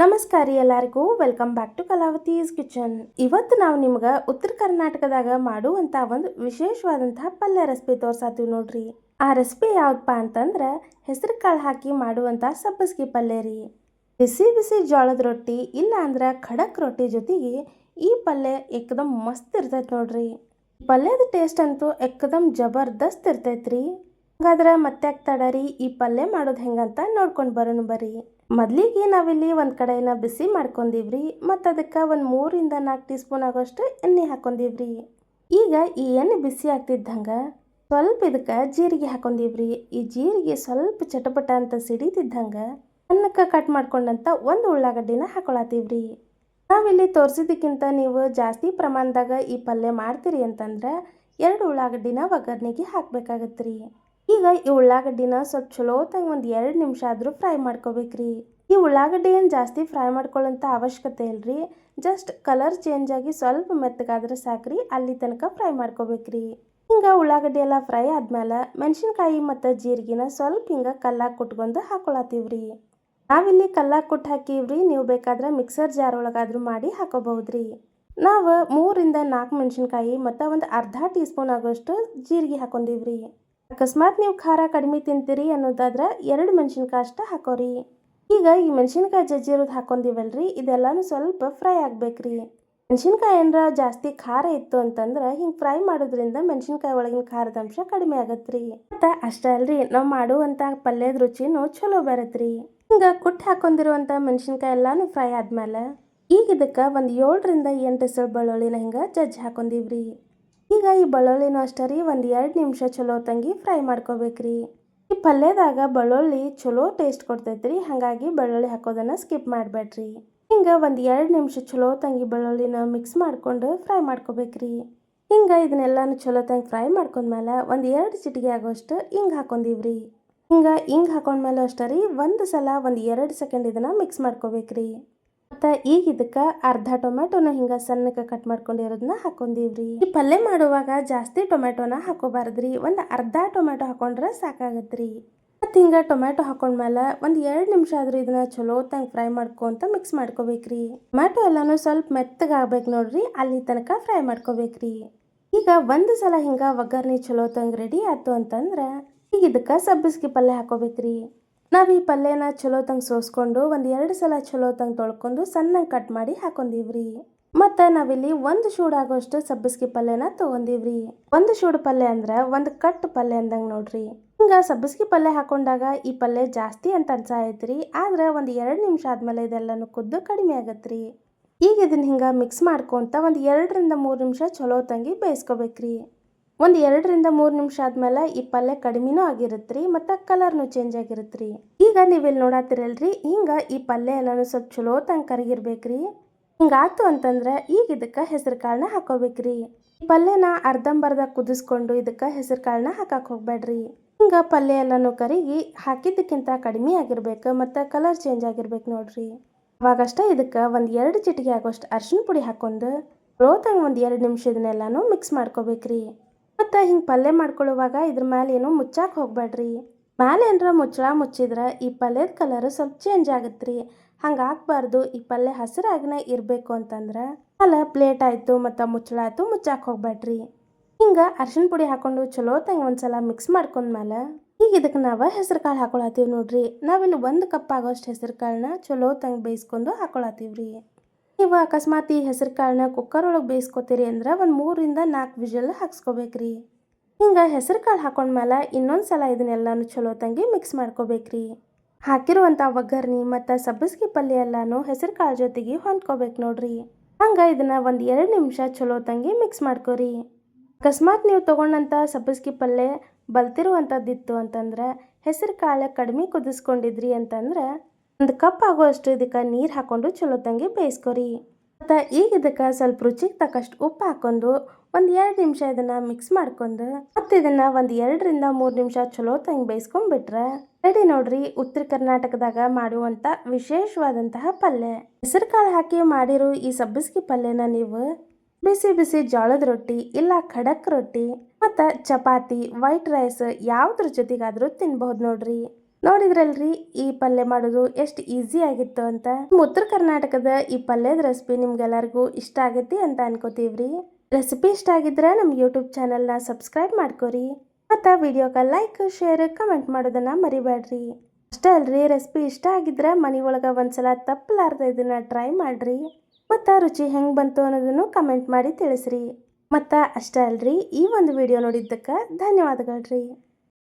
ನಮಸ್ಕಾರ ಎಲ್ಲರಿಗೂ. Welcome back to Kalavathi's kitchen ಇವತ್ತು ನಾವು ನಿಮ್ಗೆ ಉತ್ತರ ಕರ್ನಾಟಕದಾಗ ಮಾಡುವಂಥ ಒಂದು ವಿಶೇಷವಾದಂತಹ ಪಲ್ಯ ರೆಸಿಪಿ ತೋರ್ಸಾತೀವಿ ನೋಡ್ರಿ. ಆ ರೆಸಿಪಿ ಯಾವ್ದಪ್ಪ ಅಂತಂದ್ರೆ ಹೆಸರು ಕಾಳು ಹಾಕಿ ಮಾಡುವಂಥ ಸಬ್ಬಸ್ಗಿ ಪಲ್ಯ ರೀ. ಬಿಸಿ ಬಿಸಿ ಜೋಳದ ರೊಟ್ಟಿ ಇಲ್ಲ ಅಂದ್ರೆ ಖಡಕ್ ರೊಟ್ಟಿ ಜೊತೆಗೆ ಈ ಪಲ್ಯ ಏಕದಮ್ ಮಸ್ತ್ ಇರ್ತೈತೆ ನೋಡ್ರಿ. ಪಲ್ಯದ ಟೇಸ್ಟ್ ಅಂತೂ ಏಕದಮ್ ಜಬರ್ದಸ್ತ್ ಇರ್ತೈತ್ರಿ ಹಾಗಾದ್ರೆ ಮತ್ತೆ ತಡರಿ ಈ ಪಲ್ಯ ಮಾಡೋದು ಹೆಂಗಂತ ನೋಡ್ಕೊಂಡು ಬರೋಣ ಬರ್ರಿ ಮೊದ್ಲಿಗೆ ನಾವಿಲ್ಲಿ ಒಂದು ಕಡೆನ ಬಿಸಿ ಮಾಡ್ಕೊಂಡಿವ್ರಿ, ಮತ್ತು ಅದಕ್ಕೆ ಒಂದು ಮೂರಿಂದ ನಾಲ್ಕು ಟೀ ಸ್ಪೂನ್ ಆಗೋಷ್ಟು ಎಣ್ಣೆ ಹಾಕೊಂಡಿವ್ರಿ. ಈಗ ಈ ಎಣ್ಣೆ ಬಿಸಿ ಆಗ್ತಿದ್ದಂಗೆ ಸ್ವಲ್ಪ ಇದಕ್ಕೆ ಜೀರಿಗೆ ಹಾಕೊಂಡಿವ್ರಿ. ಈ ಜೀರಿಗೆ ಸ್ವಲ್ಪ ಚಟಪಟ ಅಂತ ಸಿಡಿತಿದ್ದಂಗೆ ಅನ್ನಕ್ಕೆ ಕಟ್ ಮಾಡ್ಕೊಂಡಂತ ಒಂದು ಉಳ್ಳಾಗಡ್ಡಿನ ಹಾಕೊಳತ್ತೀವ್ರಿ ನಾವಿಲ್ಲಿ ತೋರಿಸಿದ್ದಕ್ಕಿಂತ ನೀವು ಜಾಸ್ತಿ ಪ್ರಮಾಣದಾಗ ಈ ಪಲ್ಯ ಮಾಡ್ತೀರಿ ಅಂತಂದ್ರೆ ಎರಡು ಉಳ್ಳಾಗಡ್ಡಿನ ಒಗ್ಗರ್ನೆಗೆ ಹಾಕ್ಬೇಕಾಗತ್ರಿ. ಈಗ ಈ ಉಳ್ಳಾಗಡ್ಡಿನ ಸ್ವಲ್ಪ ಚಲೋತಾಗಿ ಒಂದು ಎರಡು ನಿಮಿಷ ಆದರೂ ಫ್ರೈ ಮಾಡ್ಕೋಬೇಕ್ರಿ. ಈ ಉಳ್ಳಾಗಡ್ಡಿ ಏನು ಜಾಸ್ತಿ ಫ್ರೈ ಮಾಡ್ಕೊಳ್ಳೋಂಥ ಅವಶ್ಯಕತೆ ಇಲ್ಲರಿ ಜಸ್ಟ್ ಕಲರ್ ಚೇಂಜ್ ಆಗಿ ಸ್ವಲ್ಪ ಮೆತ್ತಗಾದ್ರೆ ಸಾಕ್ರಿ, ಅಲ್ಲಿ ತನಕ ಫ್ರೈ ಮಾಡ್ಕೋಬೇಕ್ರಿ. ಹಿಂಗೆ ಉಳ್ಳಾಗಡ್ಡಿ ಎಲ್ಲ ಫ್ರೈ ಆದ್ಮೇಲೆ ಮೆಣಸಿನ್ಕಾಯಿ ಮತ್ತು ಜೀರಿಗೆನ ಸ್ವಲ್ಪ ಹಿಂಗೆ ಕಲ್ಲಾಗಿ ಕುಟ್ಕೊಂಡು ಹಾಕೊಳತ್ತೀವ್ರಿ. ನಾವಿಲ್ಲಿ ಕಲ್ಲಾಗಿ ಕುಟ್ಟು ಹಾಕಿವ್ರಿ, ನೀವು ಬೇಕಾದ್ರೆ ಮಿಕ್ಸರ್ ಜಾರ್ ಒಳಗಾದ್ರೂ ಮಾಡಿ ಹಾಕೋಬಹುದ್ರಿ. ನಾವು ಮೂರಿಂದ ನಾಲ್ಕು ಮೆಣಸಿನ್ಕಾಯಿ ಮತ್ತು ಒಂದು ಅರ್ಧ ಟೀ ಸ್ಪೂನ್ ಆಗೋಷ್ಟು ಜೀರಿಗೆ ಹಾಕೊಂಡಿವ್ರಿ. ಅಕಸ್ಮಾತ್ ನೀವು ಖಾರ ಕಡಿಮೆ ತಿಂತೀರಿ ಅನ್ನೋದಾದ್ರೆ ಎರಡು ಮೆಣಸಿನ್ಕಾಯಿ ಅಷ್ಟ ಹಾಕೋರಿ. ಈಗ ಈ ಮೆಣಸಿನ್ಕಾಯಿ ಜಜ್ಜಿರೋದು ಹಾಕೊಂಡಿವಲ್ರಿ, ಇದೆಲ್ಲಾನು ಸ್ವಲ್ಪ ಫ್ರೈ ಆಗ್ಬೇಕ್ರಿ. ಮೆಣಸಿನ್ಕಾಯಿ ಏನಾರ ಜಾಸ್ತಿ ಖಾರ ಇತ್ತು ಅಂತಂದ್ರೆ ಹಿಂಗೆ ಫ್ರೈ ಮಾಡೋದ್ರಿಂದ ಮೆಣಸಿನ್ಕಾಯಿ ಒಳಗಿನ ಖಾರದ ಅಂಶ ಕಡಿಮೆ ಆಗತ್ರಿ. ಮತ್ತು ಅಷ್ಟೇ ಅಲ್ರಿ, ನಾವು ಮಾಡುವಂಥ ಪಲ್ಯದ ರುಚಿನೂ ಚಲೋ ಬರತ್ರಿ. ಹಿಂಗೆ ಕುಟ್ಟು ಹಾಕೊಂಡಿರುವಂಥ ಮೆಣಸಿನ್ಕಾಯಿ ಎಲ್ಲಾನು ಫ್ರೈ ಆದ್ಮೇಲೆ ಈಗ ಇದಕ್ಕೆ ಒಂದು ಏಳರಿಂದ ಎಂಟು ಹೆಸರು ಬೆಳ್ಳುಳ್ಳಿನ ಹಿಂಗೆ ಜಜ್ಜಿ ಹಾಕೊಂಡಿವ್ರಿ. ಈಗ ಈ ಬೆಳ್ಳುಳ್ಳಿನೂ ಅಷ್ಟೇ ರೀ, ಒಂದು ಎರಡು ನಿಮಿಷ ಚಲೋ ತಂಗಿ ಫ್ರೈ ಮಾಡ್ಕೋಬೇಕ್ರಿ. ಈ ಪಲ್ಯದಾಗ ಬೆಳ್ಳುಳ್ಳಿ ಚಲೋ ಟೇಸ್ಟ್ ಕೊಡ್ತೈತ್ರಿ, ಹಾಗಾಗಿ ಬೆಳ್ಳುಳ್ಳಿ ಹಾಕೋದನ್ನು ಸ್ಕಿಪ್ ಮಾಡಬೇಡ್ರಿ. ಹಿಂಗೆ ಒಂದು ಎರಡು ನಿಮಿಷ ಚಲೋ ತಂಗಿ ಬೆಳ್ಳುಳ್ಳಿನ ಮಿಕ್ಸ್ ಮಾಡಿಕೊಂಡು ಫ್ರೈ ಮಾಡ್ಕೋಬೇಕ್ರಿ. ಹಿಂಗೆ ಇದನ್ನೆಲ್ಲಾನು ಚಲೋ ತಂಗಿ ಫ್ರೈ ಮಾಡ್ಕೊಂಡ್ಮೇಲೆ ಒಂದು ಎರಡು ಚಿಟಿಗೆ ಆಗೋಷ್ಟು ಹಿಂಗೆ ಹಾಕೊಂಡಿವ್ರಿ. ಹಿಂಗೆ ಹಿಂಗೆ ಹಾಕೊಂಡ್ಮೇಲೆ ಅಷ್ಟೇ ರೀ, ಒಂದು ಸಲ ಒಂದು ಎರಡು ಸೆಕೆಂಡ್ ಇದನ್ನು ಮಿಕ್ಸ್ ಮಾಡ್ಕೋಬೇಕ್ರಿ. ಮತ್ತು ಈಗ ಇದಕ್ಕೆ ಅರ್ಧ ಟೊಮೆಟೊನ ಹಿಂಗೆ ಸಣ್ಣಕ್ಕೆ ಕಟ್ ಮಾಡ್ಕೊಂಡಿರೋದನ್ನ ಹಾಕೊಂಡಿವ್ರಿ. ಈ ಪಲ್ಯ ಮಾಡುವಾಗ ಜಾಸ್ತಿ ಟೊಮೆಟೊನ ಹಾಕೋಬಾರ್ದ್ರಿ. ಒಂದು ಅರ್ಧ ಟೊಮೆಟೊ ಹಾಕೊಂಡ್ರೆ ಸಾಕಾಗತ್ರಿ. ಮತ್ತು ಹಿಂಗೆ ಟೊಮೆಟೊ ಹಾಕೊಂಡ್ಮೇಲೆ ಒಂದು ಎರಡು ನಿಮಿಷ ಆದ್ರೂ ಇದನ್ನ ಚಲೋ ತಂಗೆ ಫ್ರೈ ಮಾಡ್ಕೊಂತ ಮಿಕ್ಸ್ ಮಾಡ್ಕೋಬೇಕ್ರಿ. ಟೊಮೆಟೊ ಎಲ್ಲಾನು ಸ್ವಲ್ಪ ಮೆತ್ತಗೆ ಆಗ್ಬೇಕು ನೋಡ್ರಿ. ಅಲ್ಲಿ ತನಕ ಫ್ರೈ ಮಾಡ್ಕೋಬೇಕ್ರಿ. ಈಗ ಒಂದು ಸಲ ಹಿಂಗೆ ಒಗ್ಗರಣೆ ಚಲೋ ತಂಗೆ ರೆಡಿ ಆಯ್ತು ಅಂತಂದ್ರೆ ಈಗ ಇದಕ್ಕೆ ಸಬ್ಬಸ್ಗಿ ಪಲ್ಯ ಹಾಕೋಬೇಕ್ರಿ. ನಾವು ಈ ಪಲ್ಯನ ಚಲೋ ತಂಗೆ ಸೋಸ್ಕೊಂಡು ಒಂದು ಎರಡು ಸಲ ಚಲೋ ತಂಗೆ ತೊಳ್ಕೊಂಡು ಸಣ್ಣಗೆ ಕಟ್ ಮಾಡಿ ಹಾಕೊಂಡಿವ್ರಿ. ಮತ್ತು ನಾವಿಲ್ಲಿ ಒಂದು ಶೂಡ್ ಆಗೋಷ್ಟು ಸಬ್ಬಸ್ಗೆ ಪಲ್ಯನ ತೊಗೊಂಡಿವ್ರಿ. ಒಂದು ಶೂಡ್ ಪಲ್ಯ ಅಂದ್ರೆ ಒಂದು ಕಟ್ ಪಲ್ಯ ಅಂದಂಗೆ ನೋಡ್ರಿ. ಹಿಂಗೆ ಸಬ್ಬಸ್ಗೆ ಪಲ್ಯ ಹಾಕೊಂಡಾಗ ಈ ಪಲ್ಯ ಜಾಸ್ತಿ ಅಂತ ಅನ್ಸಾಯ್ತ್ರಿ. ಆದ್ರೆ ಒಂದು ಎರಡು ನಿಮಿಷ ಆದಮೇಲೆ ಇದೆಲ್ಲನೂ ಕುದ್ದು ಕಡಿಮೆ ಆಗತ್ರಿ. ಈಗ ಇದನ್ನ ಹಿಂಗೆ ಮಿಕ್ಸ್ ಮಾಡ್ಕೊತ ಒಂದು ಎರಡರಿಂದ ಮೂರು ನಿಮಿಷ ಚಲೋ ತಂಗಿ ಬೇಯಿಸ್ಕೋಬೇಕ್ರಿ. ಒಂದು ಎರಡರಿಂದ ಮೂರು ನಿಮಿಷ ಆದ್ಮೇಲೆ ಈ ಪಲ್ಯ ಕಡಿಮೆನೂ ಆಗಿರುತ್ತ್ರಿ ಮತ್ತು ಕಲರ್ನೂ ಚೇಂಜ್ ಆಗಿರುತ್ತ್ರಿ ಈಗ ನೀವಿಲ್ಲಿ ನೋಡತ್ತಿರಲ್ರಿ ಹಿಂಗೆ ಈ ಪಲ್ಯ ಎಲ್ಲನೂ ಸ್ವಲ್ಪ ಚಲೋ ತಂಗೆ ಕರಗಿರ್ಬೇಕ್ರಿ. ಹಿಂಗಾತು ಅಂತಂದ್ರೆ ಈಗ ಇದಕ್ಕೆ ಹೆಸರು ಕಾಳನ್ನ ಈ ಪಲ್ಯನ ಅರ್ಧಂಬರ್ಧ ಕುದಿಸ್ಕೊಂಡು ಇದಕ್ಕೆ ಹೆಸರು ಕಾಳನ್ನ ಹಾಕಕ್ಕೆ ಹೋಗ್ಬೇಡ್ರಿ ಹಿಂಗೆ ಪಲ್ಯ ಎಲ್ಲನೂ ಕರಿಗಿ ಹಾಕಿದ್ದಕ್ಕಿಂತ ಕಡಿಮೆ ಆಗಿರ್ಬೇಕು, ಮತ್ತು ಕಲರ್ ಚೇಂಜ್ ಆಗಿರ್ಬೇಕು ನೋಡ್ರಿ. ಅವಾಗಷ್ಟೇ ಇದಕ್ಕೆ ಒಂದು ಎರಡು ಚಿಟಿಕೆ ಆಗೋಷ್ಟು ಅರ್ಶಿನ ಪುಡಿ ಹಾಕೊಂಡು ರೋತಂಗೆ ಒಂದು ಎರಡು ನಿಮಿಷ ಇದನ್ನೆಲ್ಲನೂ ಮಿಕ್ಸ್ ಮಾಡ್ಕೋಬೇಕ್ರಿ. ಮತ್ತು ಹಿಂಗೆ ಪಲ್ಯ ಮಾಡ್ಕೊಳ್ಳುವಾಗ ಇದ್ರ ಮೇಲೆ ಏನು ಮುಚ್ಚಾಕೆ ಹೋಗ್ಬೇಡ್ರಿ ಮ್ಯಾಲೆ ಏನರ ಮುಚ್ಚಳ ಮುಚ್ಚಿದ್ರೆ ಈ ಪಲ್ಯದ ಕಲರ್ ಸ್ವಲ್ಪ ಚೇಂಜ್ ಆಗುತ್ತೆ ರೀ ಹಂಗೆ ಹಾಕ್ಬಾರ್ದು ಈ ಪಲ್ಯ ಹಸಿರಾಗನೇ ಇರಬೇಕು ಅಂತಂದ್ರೆ ಅಲ್ಲ ಪ್ಲೇಟ್ ಆಯಿತು ಮತ್ತು ಮುಚ್ಚಳ ಆಯಿತು ಮುಚ್ಚಾಕೆ ಹೋಗ್ಬೇಡ್ರಿ ಹಿಂಗೆ ಅರ್ಶಿನ ಪುಡಿ ಹಾಕೊಂಡು ಚಲೋ ತಂಗ ಒಂದ್ಸಲ ಮಿಕ್ಸ್ ಮಾಡ್ಕೊಂಡ್ಮೇಲೆ ಈಗ ಇದಕ್ಕೆ ನಾವು ಹೆಸರು ಕಾಳು ಹಾಕೊಳತ್ತೀವಿ ನೋಡ್ರಿ. ನಾವಿಲ್ಲಿ ಒಂದು ಕಪ್ ಆಗೋಷ್ಟು ಹೆಸರು ಕಾಳನ್ನ ಚಲೋ ತಂಗ ಬೇಯಿಸ್ಕೊಂಡು ಹಾಕೊಳತ್ತೀವಿ ರೀ ನೀವು ಅಕಸ್ಮಾತ್ ಈ ಹೆಸರು ಕಾಳನ್ನ ಕುಕ್ಕರ್ ಒಳಗೆ ಬೇಯಿಸ್ಕೊತೀರಿ ಅಂದ್ರೆ ಒಂದು ಮೂರಿಂದ ನಾಲ್ಕು ವಿಜಲ್ ಹಾಕ್ಸ್ಕೊಬೇಕ್ರಿ. ಹಿಂಗೆ ಹೆಸರು ಕಾಳು ಹಾಕೊಂಡ್ಮೇಲೆ ಇನ್ನೊಂದು ಸಲ ಇದನ್ನೆಲ್ಲಾನು ಚಲೋ ತಂಗಿ ಮಿಕ್ಸ್ ಮಾಡ್ಕೋಬೇಕ್ರಿ. ಹಾಕಿರುವಂಥ ಒಗ್ಗರ್ನಿ ಮತ್ತು ಸಬ್ಬಸ್ಗಿ ಪಲ್ಯ ಎಲ್ಲಾನು ಹೆಸರು ಕಾಳು ಜೊತೆಗೆ ಹೊಂದ್ಕೋಬೇಕು ನೋಡ್ರಿ. ಹಂಗೆ ಇದನ್ನು ಒಂದು ಎರಡು ನಿಮಿಷ ಚಲೋ ತಂಗಿ ಮಿಕ್ಸ್ ಮಾಡ್ಕೋರಿ. ಅಕಸ್ಮಾತ್ ನೀವು ತೊಗೊಂಡಂಥ ಸಬ್ಬಸ್ಗಿ ಪಲ್ಯ ಬಲ್ತಿರುವಂಥದ್ದಿತ್ತು ಅಂತಂದ್ರೆ ಹೆಸರು ಕಾಳು ಕಡಿಮೆ ಕುದಿಸ್ಕೊಂಡಿದ್ರಿ ಅಂತಂದ್ರೆ ಒಂದು ಕಪ್ ಆಗುವಷ್ಟು ಇದಕ್ಕೆ ನೀರು ಹಾಕೊಂಡು ಚಲೋ ತಂಗಿ ಬೇಯಿಸ್ಕೊರಿ. ಮತ್ತು ಈಗ ಇದಕ್ಕೆ ಸ್ವಲ್ಪ ರುಚಿಗೆ ತಕ್ಕಷ್ಟು ಉಪ್ಪು ಹಾಕೊಂಡು ಒಂದು ಎರಡು ನಿಮಿಷ ಇದನ್ನು ಮಿಕ್ಸ್ ಮಾಡ್ಕೊಂಡು, ಮತ್ತು ಇದನ್ನು ಒಂದು ಎರಡರಿಂದ ಮೂರು ನಿಮಿಷ ಚಲೋ ತಂಗಿ ಬೇಯಿಸ್ಕೊಂಡ್ಬಿಟ್ರೆ ರೆಡಿ ನೋಡ್ರಿ ಉತ್ತರ ಕರ್ನಾಟಕದಾಗ ಮಾಡುವಂಥ ವಿಶೇಷವಾದಂತಹ ಪಲ್ಯ. ಹೆಸರು ಕಾಳು ಹಾಕಿ ಮಾಡಿರೋ ಈ ಸಬ್ಬಸ್ಗಿ ಪಲ್ಯನ ನೀವು ಬಿಸಿ ಬಿಸಿ ಜೋಳದ ರೊಟ್ಟಿ ಇಲ್ಲ ಖಡಕ್ ರೊಟ್ಟಿ ಮತ್ತು ಚಪಾತಿ ವೈಟ್ ರೈಸ್ ಯಾವುದ್ರ ಜೊತೆಗಾದರೂ ತಿನ್ಬಹುದು ನೋಡ್ರಿ. ನೋಡಿದ್ರಲ್ರಿ, ಈ ಪಲ್ಯ ಮಾಡೋದು ಎಷ್ಟು ಈಸಿ ಆಗಿತ್ತು ಅಂತ. ಉತ್ತರ ಕರ್ನಾಟಕದ ಈ ಪಲ್ಯದ ರೆಸಿಪಿ ನಿಮ್ಗೆಲ್ಲರಿಗೂ ಇಷ್ಟ ಆಗೈತಿ ಅಂತ ಅನ್ಕೋತೀವ್ರಿ. ರೆಸಿಪಿ ಇಷ್ಟ ಆಗಿದ್ರೆ ನಮ್ಮ ಯೂಟ್ಯೂಬ್ ಚಾನಲ್ನ ಸಬ್ಸ್ಕ್ರೈಬ್ ಮಾಡ್ಕೋರಿ. ಮತ್ತು ವಿಡಿಯೋಗೆ ಲೈಕ್ ಶೇರ್ ಕಮೆಂಟ್ ಮಾಡೋದನ್ನ ಮರಿಬೇಡ್ರಿ ಅಷ್ಟೇ ಅಲ್ರಿ ರೆಸಿಪಿ ಇಷ್ಟ ಆಗಿದ್ರೆ ಮನೆ ಒಳಗೆ ಒಂದ್ಸಲ ತಪ್ಪಲಾರ್ದ ಇದನ್ನ ಟ್ರೈ ಮಾಡ್ರಿ. ಮತ್ತು ರುಚಿ ಹೆಂಗೆ ಬಂತು ಅನ್ನೋದನ್ನು ಕಮೆಂಟ್ ಮಾಡಿ ತಿಳಿಸ್ರಿ. ಮತ್ತು ಅಷ್ಟೇ ಅಲ್ರಿ, ಈ ಒಂದು ವಿಡಿಯೋ ನೋಡಿದ್ದಕ್ಕೆ ಧನ್ಯವಾದಗಳ್ರಿ.